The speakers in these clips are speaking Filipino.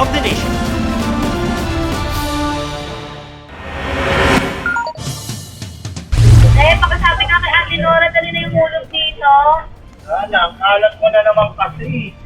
of the nation. Eh, pakasabi nga kay Ate Nora, dali na yung hulog dito. Alam, alam ko na naman kasi.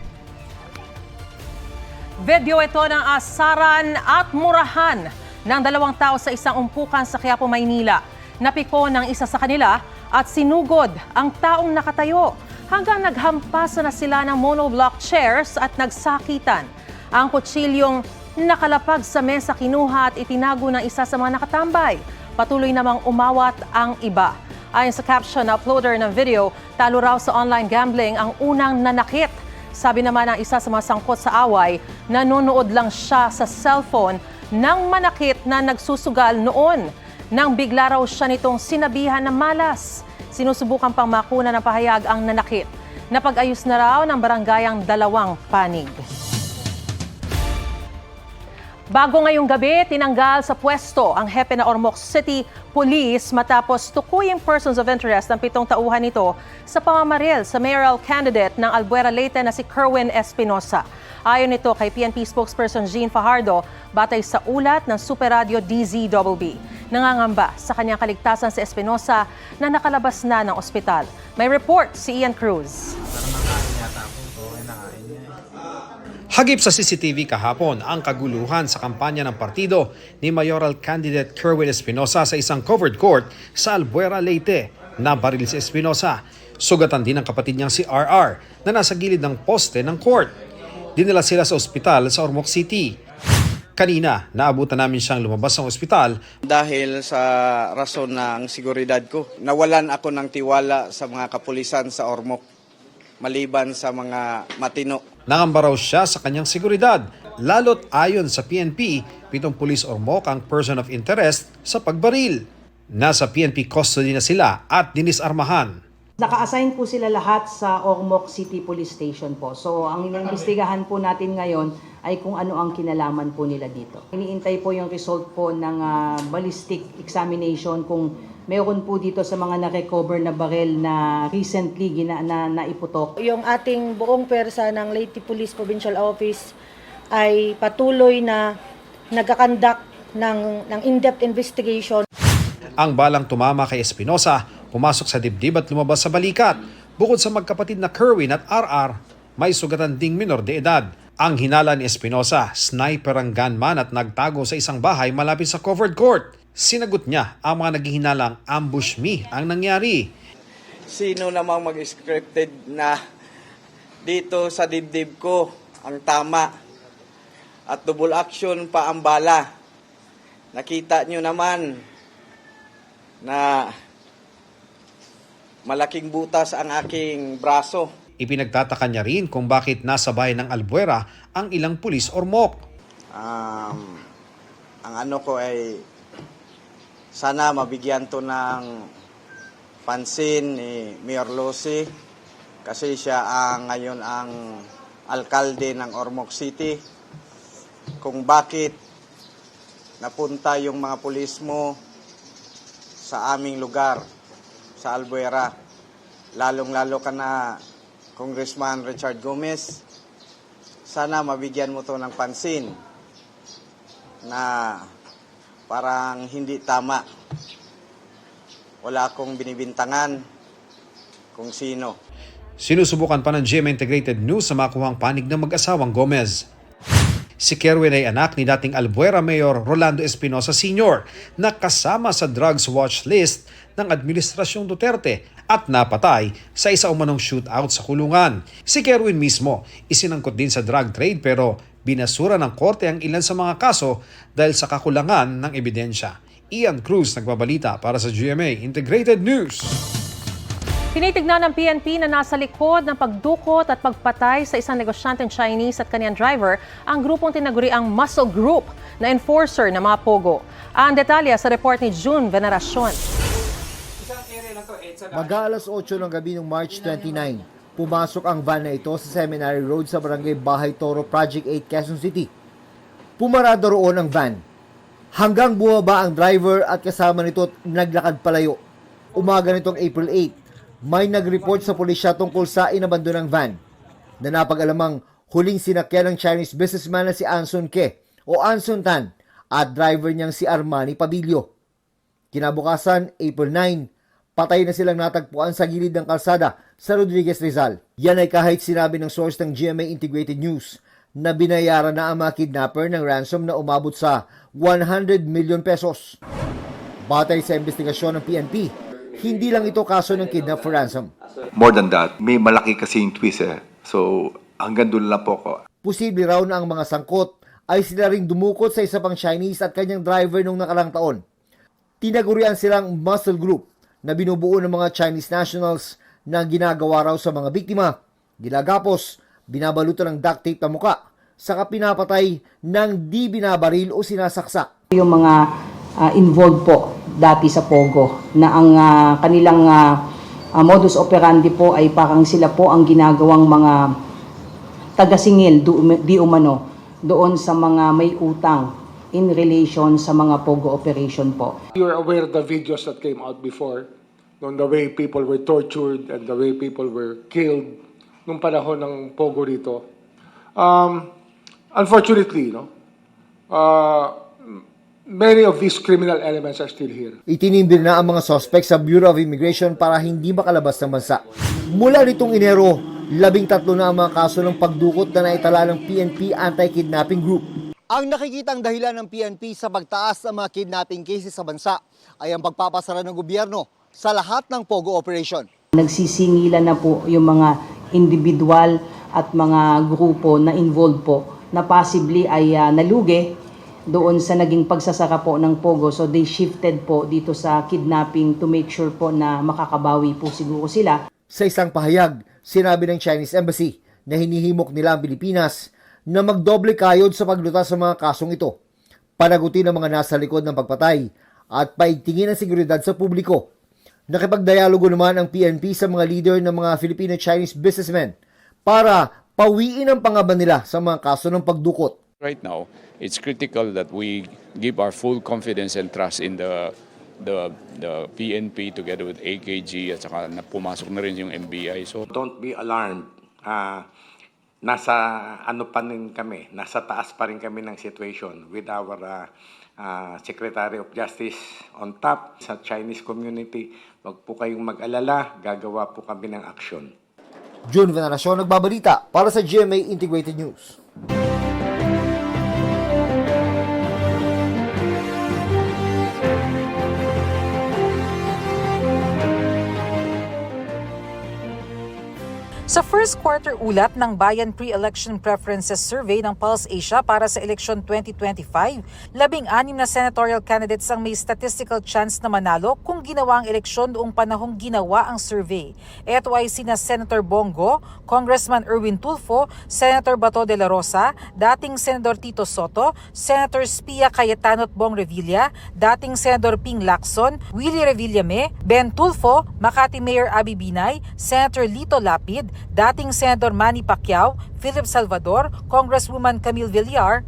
Video ito ng asaran at murahan ng dalawang tao sa isang umpukan sa Quiapo, Maynila. Napiko ng isa sa kanila at sinugod ang taong nakatayo hanggang naghampasan na sila ng monoblock chairs at nagsakitan. Ang kutsilyong nakalapag sa mesa kinuha at itinago ng isa sa mga nakatambay. Patuloy namang umawat ang iba. Ayon sa caption na uploader ng video, talo raw sa online gambling ang unang nanakit. Sabi naman ng isa sa mga sangkot sa away, nanonood lang siya sa cellphone ng manakit na nagsusugal noon. Nang bigla raw siya nitong sinabihan ng malas. Sinusubukan pang makuna ng pahayag ang nanakit. Napag-ayos na raw ng barangayang dalawang panig. Bago ngayong gabi, tinanggal sa pwesto ang hepe na Ormoc City Police matapos tukuyin persons of interest ng pitong tauhan nito sa pamamaril sa mayoral candidate ng Albuera Leyte na si Kerwin Espinosa. Ayon nito kay PNP spokesperson Jean Fajardo, batay sa ulat ng Super Radio DZBB. Nangangamba sa kanyang kaligtasan si Espinosa na nakalabas na ng ospital. May report si Ian Cruz. Hagip sa CCTV kahapon ang kaguluhan sa kampanya ng partido ni mayoral candidate Kerwin Espinosa sa isang covered court sa Albuera, Leyte. Nabaril si Espinosa. Sugatan din ang kapatid niyang si RR na nasa gilid ng poste ng court. Dinala sila sa ospital sa Ormoc City. Kanina, naabutan namin siyang lumabas ng ospital Dahil sa rason ng seguridad ko, nawalan ako ng tiwala sa mga kapulisan sa Ormoc maliban sa mga matino. Nangamba raw siya sa kanyang seguridad. Lalo't ayon sa PNP, pitong pulis ormok ang person of interest sa pagbaril. Nasa PNP custody na sila at dinisarmahan. Naka-assign po sila lahat sa Ormoc City Police Station po. So ang iniimbestigahan po natin ngayon ay kung ano ang kinalaman po nila dito. Iniintay po yung result po ng ah, ballistic examination kung meron po dito sa mga na-recover na barel na recently gina, na naiputok. Yung ating buong pwersa ng Leyte Police Provincial Office ay patuloy na nagkakandak ng, ng in-depth investigation Ang balang tumama kay Espinosa, pumasok sa dibdib at lumabas sa balikat. Bukod sa magkapatid na Kerwin at RR, may sugatan ding minor de edad. Ang hinala ni Espinosa, sniper ang gunman at nagtago sa isang bahay malapit sa covered court. Sinagot niya ang mga naghihinalang ambush me ang nangyari. Sino namang mag-scripted na dito sa dibdib ko ang tama at double action pa ang bala. Nakita nyo naman na malaking butas ang aking braso. Ipinagtataka niya rin kung bakit nasa bayan ng Albuera ang ilang pulis ormok. Um, ang ano ko ay sana mabigyan to ng pansin ni Mayor Losi kasi siya ang ngayon ang alkalde ng Ormoc City. Kung bakit napunta yung mga pulis mo sa aming lugar sa Albuera lalong-lalo ka na Congressman Richard Gomez sana mabigyan mo to ng pansin na parang hindi tama. Wala akong binibintangan kung sino. Sinusubukan pa ng GMA Integrated News sa makuhang panig ng mag-asawang Gomez. Si Kerwin ay anak ni dating Albuera Mayor Rolando Espinosa Sr. na kasama sa drugs watch list ng Administrasyong Duterte at napatay sa isa umanong shootout sa kulungan. Si Kerwin mismo isinangkot din sa drug trade pero binasura ng korte ang ilan sa mga kaso dahil sa kakulangan ng ebidensya. Ian Cruz nagbabalita para sa GMA Integrated News. Tinitignan ng PNP na nasa likod ng pagdukot at pagpatay sa isang negosyanteng Chinese at kanyang driver ang grupong tinaguri ang Muscle Group na enforcer ng mga pogo. Ang detalye sa report ni June Veneracion. Mag-aalas 8 ng gabi ng March 29, pumasok ang van na ito sa Seminary Road sa Barangay Bahay Toro, Project 8, Quezon City. Pumarado roon ang van. Hanggang bumaba ang driver at kasama nito naglakad palayo. Umaga nitong April 8, may nag-report sa pulisya tungkol sa inabandonang van na napag-alamang Huling sinakyan ng Chinese businessman na si Anson Ke o Anson Tan at driver niyang si Armani Pabilio. Kinabukasan, April 9, patay na silang natagpuan sa gilid ng kalsada sa Rodriguez Rizal. Yan ay kahit sinabi ng source ng GMA Integrated News na binayaran na ang mga kidnapper ng ransom na umabot sa 100 million pesos. Batay sa investigasyon ng PNP, hindi lang ito kaso ng kidnap for ransom. More than that, may malaki kasing twist eh. So, hanggang doon lang po ako. Posible raw na ang mga sangkot ay sila ring dumukot sa isa pang Chinese at kanyang driver nung nakarang taon. Tinagurian silang muscle group na binubuo ng mga Chinese nationals na ginagawa raw sa mga biktima, ginagapos, binabalutan ng duct tape na muka, saka pinapatay ng di binabaril o sinasaksak. Yung mga ah, involved po dati sa Pogo na ang ah, kanilang ah, modus operandi po ay parang sila po ang ginagawang mga tagasingil du- di umano doon sa mga may utang in relation sa mga Pogo operation po. You're aware of the videos that came out before, on the way people were tortured and the way people were killed nung panahon ng Pogo rito. Um, unfortunately, no, uh, many of these criminal elements are still here. Itinimbir na ang mga suspect sa Bureau of Immigration para hindi makalabas ng bansa. Mula nitong Enero, labing tatlo na ang mga kaso ng pagdukot na naitala ng PNP Anti-Kidnapping Group. Ang nakikitang dahilan ng PNP sa pagtaas ng mga kidnapping cases sa bansa ay ang pagpapasara ng gobyerno sa lahat ng POGO operation. Nagsisingilan na po yung mga individual at mga grupo na involved po na possibly ay ah, nalugi doon sa naging pagsasaka po ng Pogo. So they shifted po dito sa kidnapping to make sure po na makakabawi po siguro sila. Sa isang pahayag, sinabi ng Chinese Embassy na hinihimok nila ang Pilipinas na magdoble kayod sa paglutas sa mga kasong ito, panagutin ang mga nasa likod ng pagpatay at paigtingin ang seguridad sa publiko. Nakipagdialogo naman ang PNP sa mga leader ng mga Filipino-Chinese businessmen para pawiin ang pangaban nila sa mga kaso ng pagdukot. Right now, it's critical that we give our full confidence and trust in the the the PNP together with AKG at saka na pumasok na rin yung NBI. So don't be alarmed. Ah, nasa ano pa rin kami, nasa taas pa rin kami ng situation with our ah, ah, Secretary of Justice on top sa Chinese community. Wag po kayong mag-alala, gagawa po kami ng aksyon. June Veneracion nagbabalita para sa GMA Integrated News. Sa first quarter ulat ng Bayan Pre-Election Preferences Survey ng Pulse Asia para sa eleksyon 2025, labing-anim na senatorial candidates ang may statistical chance na manalo kung ginawa ang eleksyon noong panahong ginawa ang survey. Ito ay sina Senator Bongo, Congressman Erwin Tulfo, Senator Bato de la Rosa, dating Senador Tito Soto, Senator Spia Cayetano at Bong Revilla, dating Senador Ping Lacson, Willie Revillame, Ben Tulfo, Makati Mayor Abi Binay, Senator Lito Lapid, dating Senador Manny Pacquiao, Philip Salvador, Congresswoman Camille Villar,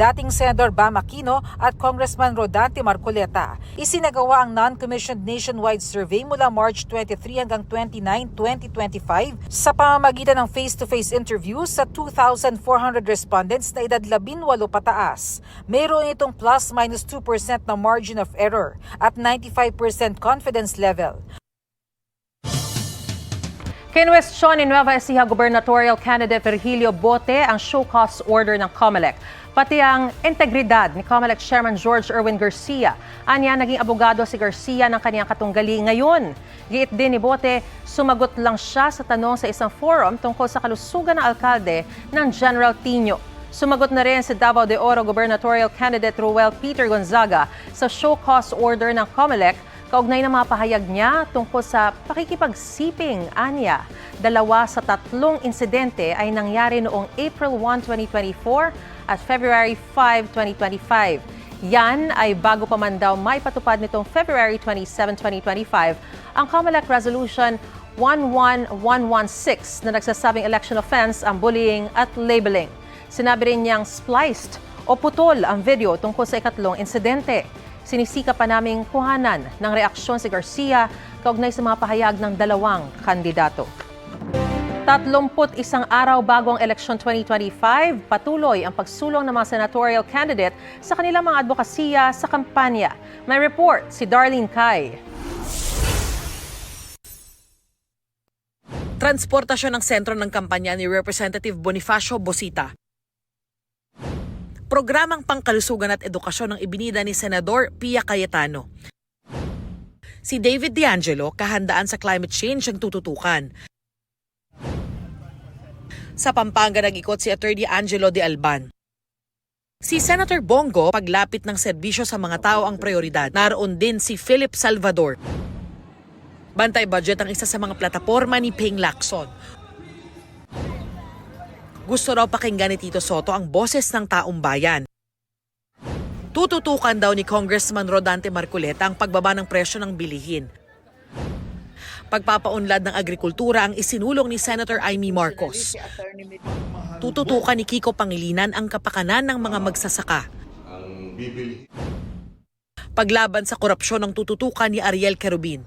dating Senador Bam Aquino at Congressman Rodante Marcoleta. Isinagawa ang non-commissioned nationwide survey mula March 23 hanggang 29, 2025 sa pamamagitan ng face-to-face interviews sa 2,400 respondents na edad 18 pataas. Mayroon itong plus minus 2% na margin of error at 95% confidence level. Kinwestiyon ni Nueva Ecija gubernatorial candidate Virgilio Bote ang show cause order ng COMELEC. Pati ang integridad ni COMELEC Chairman George Erwin Garcia. Anya, naging abogado si Garcia ng kanyang katunggali ngayon. Giit din ni Bote, sumagot lang siya sa tanong sa isang forum tungkol sa kalusugan ng alkalde ng General Tino. Sumagot na rin si Davao de Oro gubernatorial candidate Ruel Peter Gonzaga sa show cause order ng COMELEC Kaugnay ng mga pahayag niya tungkol sa pakikipagsiping anya. Dalawa sa tatlong insidente ay nangyari noong April 1, 2024 at February 5, 2025. Yan ay bago pa man daw may patupad nitong February 27, 2025 ang COMELEC Resolution 11116 na nagsasabing election offense ang bullying at labeling. Sinabi rin niyang spliced o putol ang video tungkol sa ikatlong insidente. Sinisika pa naming kuhanan ng reaksyon si Garcia kaugnay sa mga pahayag ng dalawang kandidato. 31 araw bago ang eleksyon 2025, patuloy ang pagsulong ng mga senatorial candidate sa kanilang mga advokasya sa kampanya. May report si Darlene Kai. Transportasyon ang sentro ng kampanya ni Representative Bonifacio Bosita. Programang pangkalusugan at edukasyon ang ibinida ni Senador Pia Cayetano. Si David D'Angelo, kahandaan sa climate change ang tututukan. Sa Pampanga nag-ikot si Attorney Angelo De Alban. Si Senator Bongo, paglapit ng serbisyo sa mga tao ang prioridad. Naroon din si Philip Salvador. Bantay budget ang isa sa mga plataforma ni Ping Lacson. Gusto raw pakinggan ni Tito Soto ang boses ng taong bayan. Tututukan daw ni Congressman Rodante Marcoleta ang pagbaba ng presyo ng bilihin. Pagpapaunlad ng agrikultura ang isinulong ni Senator Amy Marcos. Tututukan ni Kiko Pangilinan ang kapakanan ng mga magsasaka. Paglaban sa korupsyon ang tututukan ni Ariel Kerubin.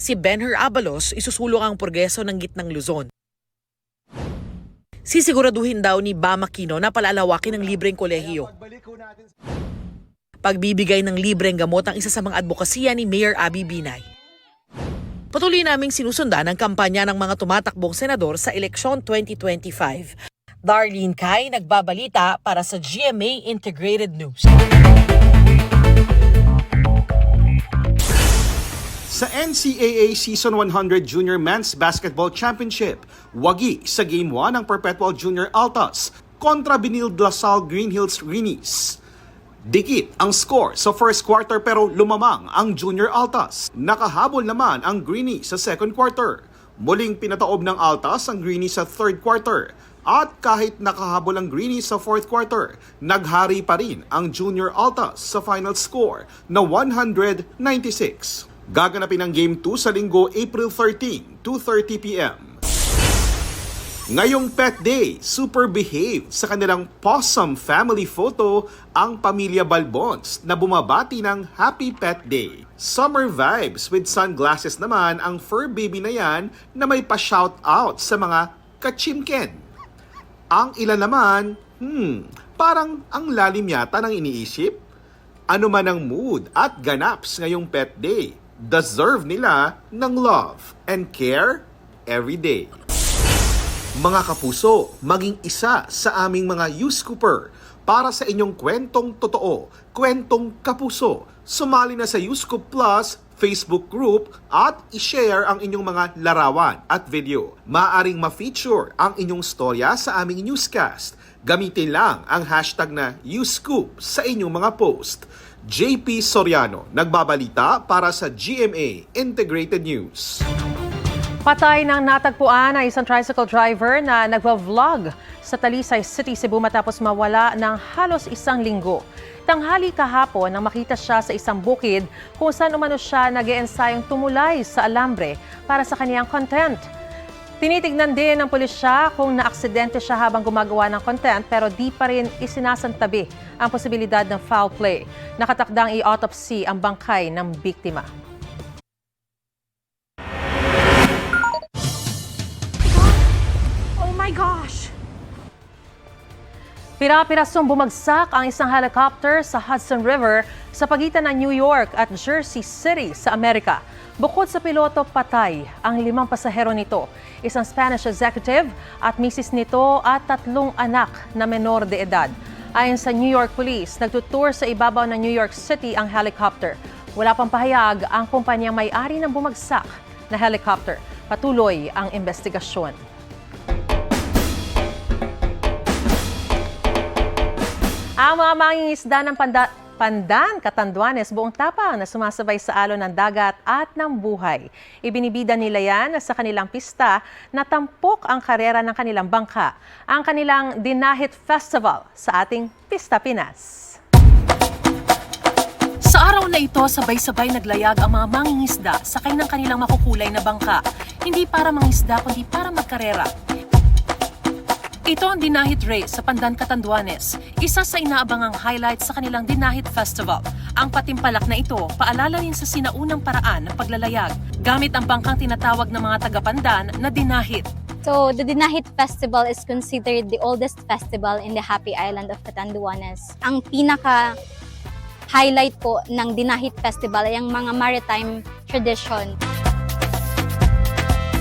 Si Benher Abalos isusulong ang progreso ng gitnang Luzon. Sisiguraduhin daw ni Bama Aquino na palalawakin ang libreng kolehiyo. Pagbibigay ng libreng gamot ang isa sa mga advokasya ni Mayor Abby Binay. Patuloy naming sinusundan ang kampanya ng mga tumatakbong senador sa eleksyon 2025. Darlene Kai, nagbabalita para sa GMA Integrated News. Sa NCAA Season 100 Junior Men's Basketball Championship, wagi sa Game 1 ang Perpetual Junior Altas kontra Binild Lasal Green Hills Greenies. Dikit ang score sa first quarter pero lumamang ang Junior Altas. Nakahabol naman ang Greenies sa second quarter. Muling pinataob ng Altas ang Greenies sa third quarter. At kahit nakahabol ang Greenies sa fourth quarter, naghari pa rin ang Junior Altas sa final score na 196. Gaganapin ang Game 2 sa linggo April 13, 2.30pm. Ngayong Pet Day, super behave sa kanilang possum family photo ang pamilya Balbons na bumabati ng Happy Pet Day. Summer vibes with sunglasses naman ang fur baby na yan na may pa-shout out sa mga kachimken. Ang ilan naman, hmm, parang ang lalim yata ng iniisip. Ano man ang mood at ganaps ngayong Pet Day, deserve nila ng love and care every day. Mga kapuso, maging isa sa aming mga Youth Cooper para sa inyong kwentong totoo, kwentong kapuso. Sumali na sa Youth Scoop Plus Facebook group at i-share ang inyong mga larawan at video. Maaring ma-feature ang inyong storya sa aming newscast. Gamitin lang ang hashtag na YouScoop sa inyong mga post. JP Soriano, nagbabalita para sa GMA Integrated News. Patay ng natagpuan ang isang tricycle driver na nagva-vlog sa Talisay City, Cebu matapos mawala ng halos isang linggo. Tanghali kahapon nang makita siya sa isang bukid kung saan umano siya nag ensayong tumulay sa alambre para sa kaniyang content. Tinitignan din ng pulisya kung naaksidente siya habang gumagawa ng content pero di pa rin isinasantabi ang posibilidad ng foul play. Nakatakdang i-autopsy ang bangkay ng biktima. Oh my gosh! Pira-pirasong bumagsak ang isang helicopter sa Hudson River sa pagitan ng New York at Jersey City sa Amerika. Bukod sa piloto, patay ang limang pasahero nito, isang Spanish executive at misis nito at tatlong anak na menor de edad. Ayon sa New York Police, nagtutour sa ibabaw ng New York City ang helicopter. Wala pang pahayag ang kumpanyang may-ari ng bumagsak na helicopter. Patuloy ang investigasyon. Ang mga mangingisda ng panda, Pandan, Katanduanes, buong tapang na sumasabay sa alon ng dagat at ng buhay. Ibinibida nila yan sa kanilang pista na tampok ang karera ng kanilang bangka, ang kanilang Dinahit Festival sa ating Pista Pinas. Sa araw na ito, sabay-sabay naglayag ang mga mangingisda sakay ng kanilang makukulay na bangka. Hindi para mangisda, kundi para magkarera. Ito ang Dinahit Race sa Pandan, Catanduanes, isa sa inaabangang highlight sa kanilang Dinahit Festival. Ang patimpalak na ito, paalala rin sa sinaunang paraan ng paglalayag, gamit ang bangkang tinatawag ng mga taga-Pandan na Dinahit. So, the Dinahit Festival is considered the oldest festival in the Happy Island of Catanduanes. Ang pinaka highlight po ng Dinahit Festival ay ang mga maritime tradition.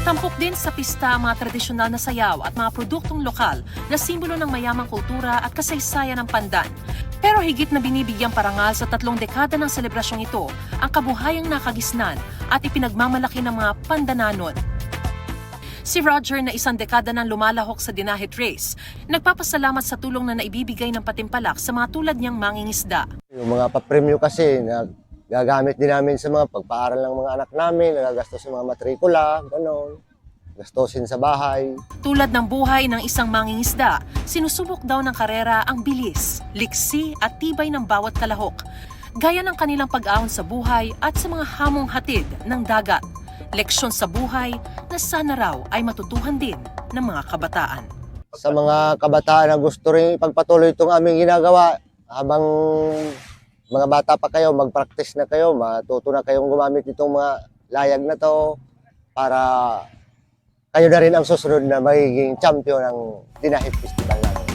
Tampok din sa pista ang mga tradisyonal na sayaw at mga produktong lokal na simbolo ng mayamang kultura at kasaysayan ng Pandan. Pero higit na binibigyang parangal sa tatlong dekada ng selebrasyong ito ang kabuhayang nakagisnan at ipinagmamalaki ng mga Pandananon. Si Roger na isang dekada nang lumalahok sa Dinahit Race, nagpapasalamat sa tulong na naibibigay ng patimpalak sa mga tulad niyang mangingisda. Yung mga papremyo kasi, na gagamit din namin sa mga pagpaaral ng mga anak namin, nagagastos sa mga matrikula, gano'n. Gastosin sa bahay. Tulad ng buhay ng isang mangingisda, sinusubok daw ng karera ang bilis, liksi at tibay ng bawat kalahok. Gaya ng kanilang pag-ahon sa buhay at sa mga hamong hatid ng dagat. Leksyon sa buhay na sana raw ay matutuhan din ng mga kabataan. Sa mga kabataan na gusto rin ipagpatuloy itong aming ginagawa, habang mga bata pa kayo, mag-practice na kayo, matuto na kayong gumamit itong mga layag na to para kayo na rin ang susunod na magiging champion ng Dinahit Festival namin.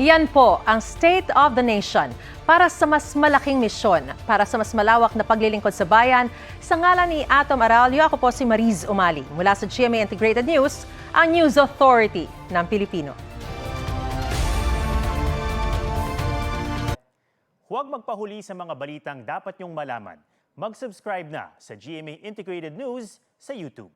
Yan po ang State of the Nation para sa mas malaking misyon, para sa mas malawak na paglilingkod sa bayan. Sa ngalan ni Atom Aralio, ako po si Mariz Umali. Mula sa GMA Integrated News, ang News Authority ng Pilipino. Huwag magpahuli sa mga balitang dapat niyong malaman. Mag-subscribe na sa GMA Integrated News sa YouTube.